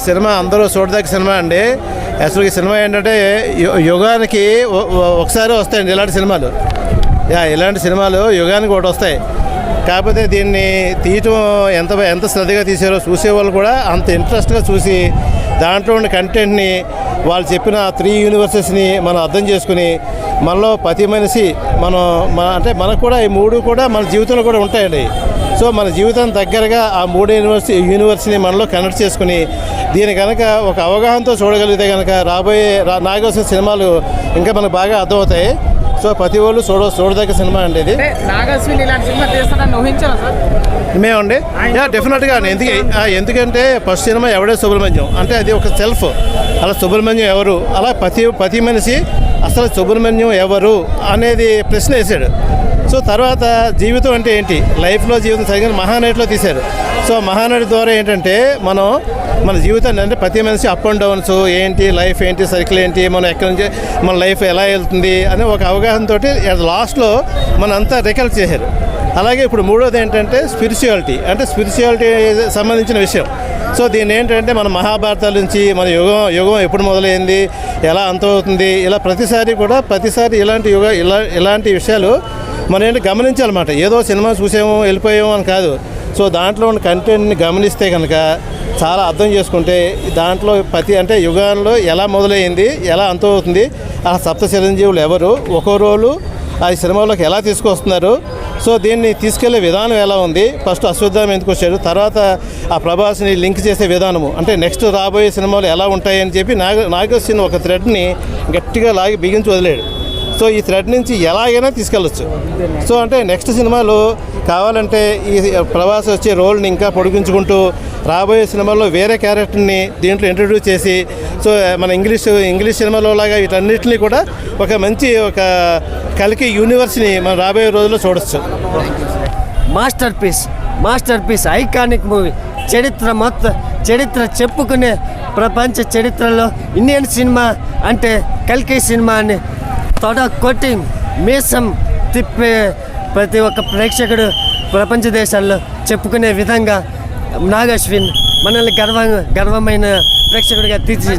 Cinema? అందరూ చూడదగ్గ cinema అండి. అసలు ఈ సినిమా ఏంటంటే యుగానికి ఒకసారి వస్తాయండి ఇలాంటి సినిమాలు. యా ఇలాంటి సినిమాలు యుగానికి ఒకటి వస్తాయి. కాకపోతే దీన్ని తీయటం ఎంత ఎంత శ్రద్ధగా తీసారో చూసేవాళ్ళు కూడా అంత ఇంట్రెస్ట్గా చూసి దాంట్లో ఉన్న కంటెంట్ని వాళ్ళు చెప్పిన త్రీ యూనివర్సెస్ని మనం అర్థం చేసుకుని మనలో ప్రతి మనిషి మనం మన అంటే మనకు కూడా ఈ మూడు కూడా మన జీవితంలో కూడా ఉంటాయండి. సో మన జీవితం దగ్గరగా ఆ మూడు యూనివర్సిటీ యూనివర్సిటీని మనలో కనెక్ట్ చేసుకుని దీని కనుక ఒక అవగాహనతో చూడగలిగితే కనుక రాబోయే రా నాగవలసిన సినిమాలు ఇంకా మనకు బాగా అర్థమవుతాయి. సో ప్రతి వాళ్ళు చూడ చూడదగ్గ సినిమా అండి ఇది. మేమండి? యా డెఫినెట్గా ఎందుకు ఎందుకంటే ఫస్ట్ సినిమా ఎవడే సుబ్రహ్మణ్యం. అంటే అది ఒక సెల్ఫ్. అలా సుబ్రహ్మణ్యం ఎవరు? అలా ప్రతి ప్రతి మనిషి అసలు సుబ్రహ్మణ్యం ఎవరు అనేది ప్రశ్న వేసాడు సో తర్వాత జీవితం అంటే ఏంటి? లైఫ్లో జీవితం సరిగ్గా మహానటిలో తీశారు. సో మహానటి ద్వారా ఏంటంటే మనం మన జీవితాన్ని అంటే ప్రతి మనిషి అప్ అండ్ డౌన్స్ ఏంటి లైఫ్ ఏంటి సర్కిల్ ఏంటి మనం ఎక్కడి నుంచి మన లైఫ్ ఎలా వెళ్తుంది అనే ఒక అవగాహనతో లాస్ట్లో మనంతా రికల్ చేశారు. అలాగే ఇప్పుడు మూడోది ఏంటంటే స్పిరిచువాలిటీ అంటే స్పిరిచువాలిటీ సంబంధించిన విషయం. సో దీన్ని ఏంటంటే మన మహాభారతాల నుంచి మన యుగం యుగం ఎప్పుడు మొదలైంది ఎలా అంతమవుతుంది ఇలా ప్రతిసారి కూడా ప్రతిసారి ఇలాంటి యుగ ఇలా ఇలాంటి విషయాలు మనం ఏంటి గమనించాలన్నమాట. ఏదో సినిమా చూసాము వెళ్ళిపోయాము అని కాదు. సో దాంట్లో ఉన్న కంటెంట్ని గమనిస్తే కనుక చాలా అర్థం చేసుకుంటే దాంట్లో ప్రతి అంటే యుగాల్లో ఎలా మొదలైంది ఎలా అంతమవుతుంది ఆ సప్త చిరంజీవులు ఎవరు ఒక్కో రోజు ఆ సినిమాలోకి ఎలా తీసుకొస్తున్నారు? సో దీన్ని తీసుకెళ్ళే విధానం ఎలా ఉంది? ఫస్ట్ అశ్వత్థామ ఎందుకు వచ్చాడు? తర్వాత ఆ ప్రభాస్ని లింక్ చేసే విధానము. అంటే నెక్స్ట్ రాబోయే సినిమాలు ఎలా ఉంటాయని చెప్పి నాగ నాగస్విన్ ఒక థ్రెడ్ని గట్టిగా లాగి బిగించి వదిలేడు. సో ఈ థ్రెడ్ నుంచి ఎలాగైనా తీసుకెళ్ళొచ్చు. సో అంటే నెక్స్ట్ సినిమాలో కావాలంటే ఈ ప్రభాస్ వచ్చే రోల్ని ఇంకా పొడిగించుకుంటూ రాబోయే సినిమాల్లో వేరే క్యారెక్టర్ని దీంట్లో ఇంట్రడ్యూస్ చేసి సో మన ఇంగ్లీష్ ఇంగ్లీష్ సినిమాలో లాగా వీటన్నిటిని కూడా ఒక మంచి ఒక కలికి యూనివర్స్ని మనం రాబోయే రోజుల్లో చూడొచ్చు. Masterpiece masterpiece iconic movie. చరిత్ర మొత్తం చరిత్ర చెప్పుకునే ప్రపంచ చరిత్రలో ఇండియన్ సినిమా అంటే కల్కి సినిమా అని తొడ కొట్టి మీసం తిప్పే ప్రతి ఒక్క ప్రేక్షకుడు ప్రపంచ దేశాల్లో చెప్పుకునే విధంగా నాగశ్విన్ మనల్ని గర్వ గర్వమైన ప్రేక్షకుడిగా తీర్చి